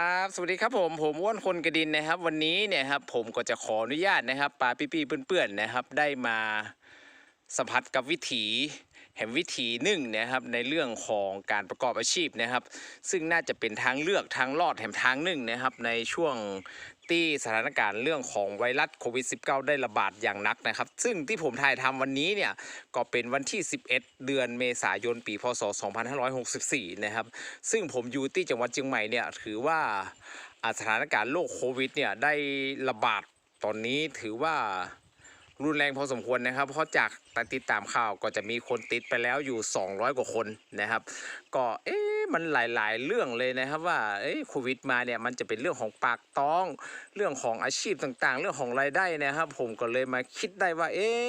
ครับสวัสดีครับผมผมอ้วนคนกระดินนะครับ วันนี้เนี่ยครับผมก็จะขออนุญาตนะครับปาปี้ๆเปื่อนๆนะครับ ได้มาสัมผัสกับวิถี แห่งวิถีหนึ่งนะครับในเรื่องของการประกอบอาชีพนะครับ ซึ่งน่าจะเป็นทางเลือกทางรอดแห่งทางหนึ่งนะครับ ในช่วงที่สถานการณ์เรื่องของไวรัสโควิด -19 ได้ระบาดอย่างหนักนะครับ ซึ่งที่ผมถ่ายทำวันนี้เนี่ย ก็เป็นวันที่ 11 เดือนเมษายน ปีพศ 2564 นะครับ ซึ่งผมอยู่ที่จังหวัดเชียงใหม่เนี่ย ถือว่าสถานการณ์โรคโควิดเนี่ยได้ระบาดตอนนี้ถือว่า รุนแรงพอสมควรนะครับ เพราะจากติดตามข่าวก็จะมีคนติดไปแล้วอยู่ 200 กว่าคนนะครับ ก็เอ๊ะมันหลายๆ เรื่องเลยนะครับว่าเอ๊ะโควิดมาเนี่ยมันจะเป็นเรื่องของปากท้อง เรื่องของอาชีพต่างๆ เรื่องของรายได้นะครับ ผมก็เลยมาคิดได้ว่าเอ๊ะ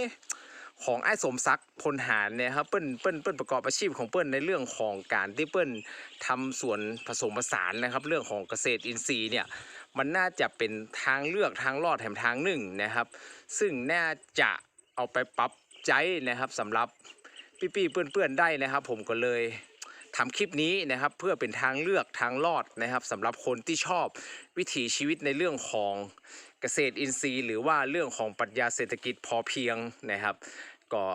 ของไอ้สมศักดิ์พลหารเนี่ยครับเปิ้ลเปิ้ลเปิ้ลประกอบอาชีพของเปิ้ลในเรื่องของการที่เปิ้ลทำสวนผสมผสานนะครับ เรื่องของเกษตรอินทรีย์เนี่ย มันน่าจะเป็นทางเลือกทางรอดแถมทางหนึ่งนะครับ ซึ่งน่าจะเอาไปปรับใจนะครับสำหรับพี่ๆเพื่อนๆได้นะครับ ผมก็เลยทำคลิปนี้นะครับเพื่อเป็นทางเลือกทางรอดนะครับสำหรับคนที่ชอบวิถีชีวิตในเรื่องของเกษตรอินทรีย์ หรือว่าเรื่องของปรัชญาเศรษฐกิจพอเพียงนะครับ ก็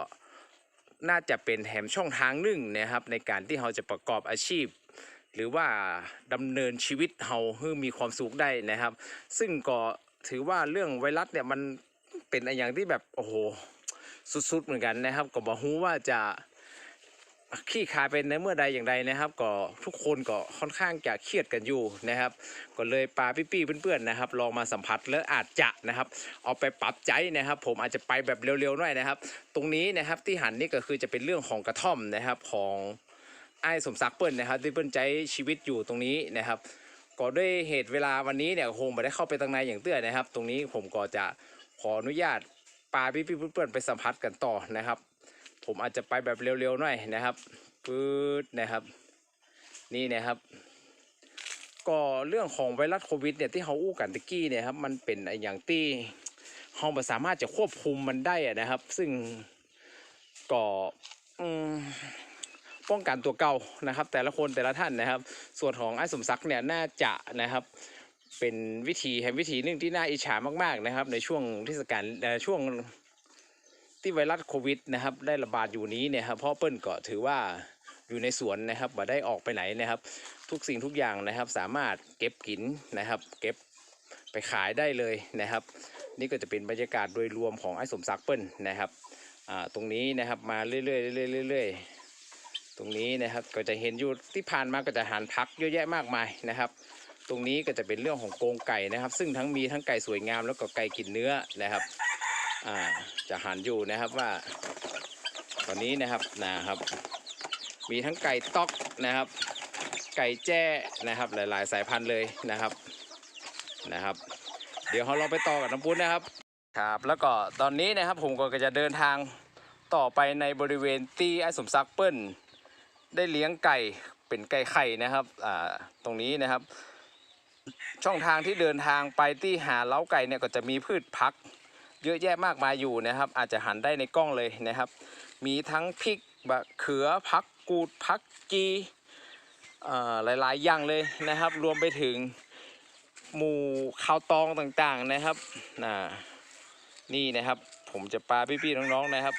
น่าจะเป็นแถมช่องทางหนึ่งนะครับ ในการที่เราจะประกอบอาชีพ หรือว่าดำเนินชีวิตเราให้มีความสุขได้นะครับ ซึ่งก็ถือว่าเรื่องไวรัสเนี่ยมันเป็นอะไรอย่างที่แบบโอ้โหสุดๆเหมือนกันนะครับ ก็บอกฮู้ว่าจะขี้คายเป็นในเมื่อใดอย่างใดนะครับ ก็ทุกคนก็ค่อนข้างจะเครียดกันอยู่นะครับ ก็เลยปาพี่ๆเพื่อนๆนะครับ ลองมาสัมผัสแล้วอาจจะนะครับ เอาไปปรับใจนะครับ ผมอาจจะไปแบบเร็วๆหน่อยนะครับ ตรงนี้นะครับที่หันนี่ก็คือจะเป็นเรื่องของกระท่อมนะครับของ ไอ้สมศักดิ์เปิ้ลนะครับที่เปิ้ลใจชีวิตอยู่ตรงนี้นะครับก็ด้วยเหตุเวลาวันนี้เนี่ยคงไม่ได้เข้าไปตางในอย่างเตื้อนะครับ ตรงนี้ผมก็จะขออนุญาตปาพี่ๆเพื่อนๆไปสัมผัสกันต่อนะครับ ผมอาจจะไปแบบเร็วๆหน่อยนะครับปื๊ดนะครับ นี่นะครับ ก็เรื่องของไวรัสโควิดเนี่ยที่เขาอู้กันตะกี้เนี่ยครับมันเป็นไอ้อย่างที่เราไม่สามารถจะควบคุมมันได้อะนะครับ ซึ่งก็อืม ป้องกันตัวเก่านะครับ แต่ละคนแต่ละท่านนะครับ ส่วนของไอ้สมศักดิ์เนี่ยน่าจะนะครับ เป็นวิธีแห่งวิธีหนึ่งที่น่าอิจฉามากๆนะครับ ในช่วงเทศกาลช่วงที่ไวรัสโควิดนะครับ ได้ระบาดอยู่นี้เนี่ยครับพราะเปิ้ลก็ถือว่าอยู่ในสวนนะครับบ่ได้ออกไปไหนนะครับ ทุกสิ่งทุกอย่างนะครับ สามารถเก็บกินนะครับ เก็บไปขายได้เลยนะครับ นี่ก็จะเป็นบรรยากาศโดยรวมของไอ้สมศักดิ์เปิ้ลนะครับตรงนี้นะครับมาเรื่อยๆเรื่อยๆเรื่อยๆ ตรงนี้นะครับก็จะเห็นอยู่ที่ผ่านมาก็จะหันพักเยอะแยะมากมายนะครับ ตรงนี้ก็จะเป็นเรื่องของโกงไก่นะครับ ซึ่งทั้งมีทั้งไก่สวยงามแล้วก็ไก่กินเนื้อนะครับอ่าจะหันอยู่นะครับว่า ตอนนี้นะครับนะครับ มีทั้งไก่ต๊อกนะครับ ไก่แจ้นะครับ หลาย ๆ สายพันธุ์เลยนะครับนะครับ เดี๋ยวเราลองไปต่อกับน้ำปุ้นนะครับครับ แล้วก็ตอนนี้นะครับผมก็จะเดินทางต่อไปในบริเวณที่ไอ้สมศักเปิ้ล ได้เลี้ยงไก่เป็นไก่ไข่นะครับอ่าตรงนี้นะครับ ช่องทางที่เดินทางไปที่หาเล้าไก่เนี่ยก็จะมีพืชพัก เยอะแยะมากมายอยู่นะครับ อาจจะหันได้ในกล้องเลยนะครับ มีทั้งพริกบะเขือพักกูดพักกีหลายๆ อย่างเลยนะครับ รวมไปถึงหมู่ข้าวตองต่างๆนะครับน,นี่นะครับ ผมจะปาพี่ๆน้องๆนะครับ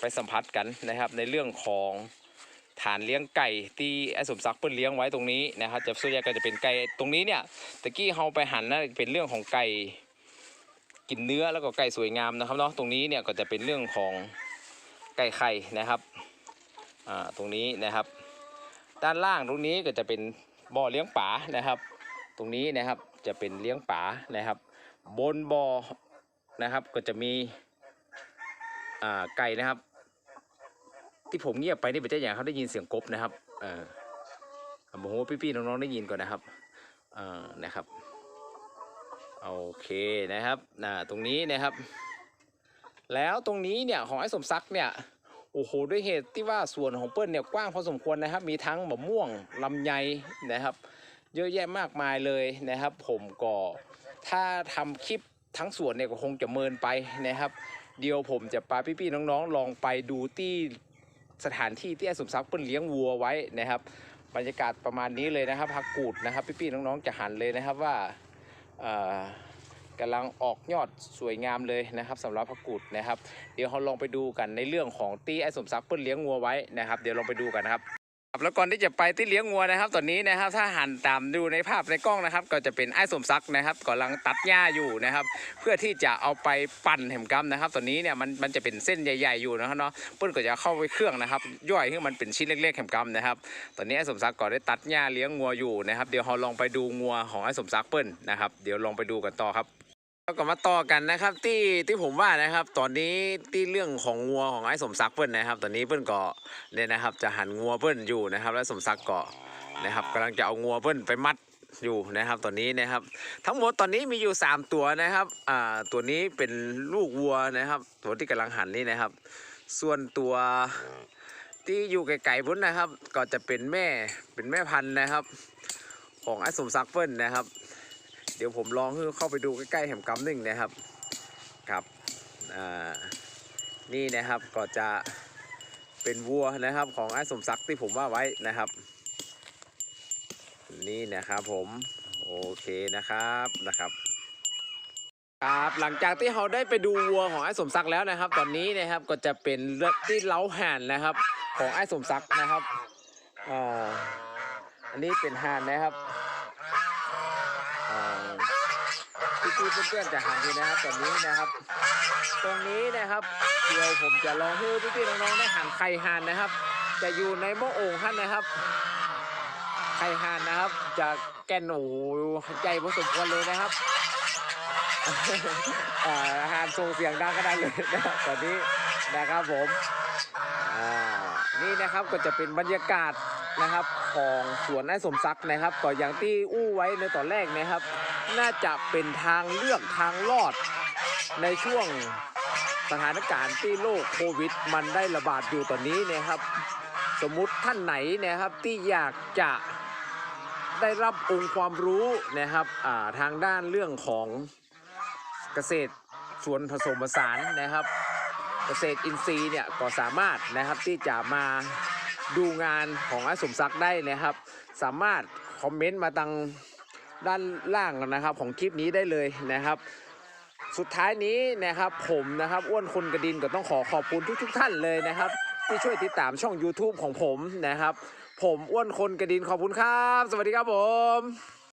ไปสัมผัสกันนะครับในเรื่องของ ฐานเลี้ยงไก่ที่ไอ้สมศักดิ์เปิ้ลเลี้ยงไว้ตรงนี้นะครับจะส่วนใหญ่ก็จะเป็นไก่ตรงนี้เนี่ยตะกี้เฮาไปหันนะเป็นเรื่องของไก่กินเนื้อแล้วก็ไก่สวยงามนะครับเนาะตรงนี้เนี่ยก็จะเป็นเรื่องของไก่ไข่นะครับอ่าตรงนี้นะครับ ด้านล่างตรงนี้ก็จะเป็นบ่อเลี้ยงป๋านะครับ ตรงนี้นะครับจะเป็นเลี้ยงป๋านะครับ บนบ่อนะครับก็จะมีอ่าไก่นะครับ ที่ผมเงียบไปนี่เป็นเจ้าอย่างเขาได้ยินเสียงกบนะครับเออผมว่าพี่ๆน้องๆได้ยินก่อนนะครับเออนะครับโอเคนะครับน่ะตรงนี้นะครับ แล้วตรงนี้เนี่ยของไอ้สมศักดิ์เนี่ยโอ้โหด้วยเหตุที่ว่าส่วนของเปิ้ลเนี่ยกว้างพอสมควรนะครับ มีทั้งมะม่วงลำไยนะครับ เยอะแยะมากมายเลยนะครับ ผมก็ถ้าทำคลิปทั้งส่วนเนี่ยก็คงจะเมินไปนะครับ เดี๋ยวผมจะพาพี่ๆน้องๆ ลองไปดูที่ สถานที่ที่อาสมศักดิ์เพิ่นเลี้ยงวัวไว้นะครับ บรรยากาศประมาณนี้เลยนะครับผักกูดนะครับพี่ๆน้องๆจะหันเลยนะครับว่าเอ่อกำลังออกยอดสวยงามเลยนะครับสำหรับผักกูดนะครับ เดี๋ยวเราลองไปดูกันในเรื่องของตีไอสมศักดิ์เพิ่นเลี้ยงวัวไว้นะครับ เดี๋ยวลองไปดูกันนะครับ แล้วก่อนที่จะไปที่เลี้ยงงัวนะครับตอนนี้นะครับถ้าหันตามดูในภาพในกล้องนะครับ ก็จะเป็นไอ้สมศักดิ์นะครับกำลังตัดหญ้าอยู่นะครับ เพื่อที่จะเอาไปปั่นแหมกำนะครับ ตอนนี้เนี่ยมันมันจะเป็นเส้นใหญ่ ๆอยู่นะครับเนาะปิ้ลก็จะเข้าไปเครื่องนะครับ ย่อยให้มันเป็นชิ้นเล็กๆแหมกำนะครับ ตอนนี้ไอ้สมศักดิ์ก็ได้ตัดหญ้าเลี้ยงงัวอยู่นะครับ เดี๋ยวเราลองไปดูงัวของไอ้สมศักดิ์เปิ้ลนะครับเดี๋ยวลองไปดูกันต่อครับ แล้วก็มาต่อกันนะครับที่ที่ผมว่านะครับ ตอนนี้ที่เรื่องของงัวของไอ้สมศักดิ์เปิ้ลนะครับ ตอนนี้เปิ้ลก็เนี่ยนะครับ จะหันงัวเปิ้ลอยู่นะครับ และสมศักดิ์ก็นะครับกำลังจะเอางัวเปิ้ลไปมัดอยู่นะครับตอนนี้นะครับ ทั้งหมดตอนนี้มีอยู่ 3 ตัวนะครับอ่าตัวนี้เป็นลูกวัวนะครับ ตัวที่กำลังหันนี่นะครับ ส่วนตัวที่อยู่ไกลๆพุ่นนะครับ ก็จะเป็นแม่เป็นแม่พันธุ์นะครับ ของไอ้สมศักดิ์เปิ้ลนะครับ ดี๋ยวผมลองให้เข้าไปดูใกล้ๆแหมกำหนึ่งนะครับครับนี่นะครับก็จะเป็นวัวนะครับของไอ้สมศักดิ์ที่ผมว่าไว้นะครับ นี่นะครับผมโอเคนะครับนะครับครับหลังจากที่เราได้ไปดูวัวของไอ้สมศักดิ์แล้วนะครับ ตอนนี้นะครับก็จะเป็นเลือดที่เล้าห่านนะครับ ของไอ้สมศักดิ์นะครับอ่าอันนี้เป็นห่านนะครับอ่า พี่เพื่อนๆจะหันดีนะครับตอนนี้นะครับ ตรงนี้นะครับเดี๋ยวผมจะลองให้พี่ๆน้องๆได้หันไข่ห่านนะครับ จะอยู่ในหม้อโอ่งท่านนะครับ ไข่ห่านนะครับ จะแก่นโอ้โหใจพอสมควรเลยนะครับห่านส่งเสียงดังขนาดเลยนะครับตอนนี้นะครับผมนี่นะครับก็จะเป็นบรรยากาศนะครับของสวนไอ้สมศักดิ์นะครับ ก็อย่างที่อู้ไว้ในตอนแรกนะครับ น่าจะเป็นทางเลือกทางรอด ในช่วงสถานการณ์ที่โรคโควิด มันได้ระบาดอยู่ตอนนี้นะครับ สมมุติท่านไหนนะครับที่อยากจะได้รับองค์ความรู้นะครับาทางด้านเรื่องของเกษตรสวนผสมผสานนะครับ เกษตรอินทรีย์เนี่ยก็สามารถนะครับที่จะมาดูงานของอาสมศักดิ์ได้นะครับ สามารถคอมเมนต์มาตัง ด้านล่างนะครับของคลิปนี้ได้เลยนะครับ สุดท้ายนี้นะครับผมนะครับอ้วนคนกระดินก็ต้องขอขอบคุณทุก ๆทท่านเลยนะครับ ที่ช่วยติดตามช่อง YouTube ของผมนะครับ ผมอ้วนคนกระดินขอบคุณครับ สวัสดีครับผม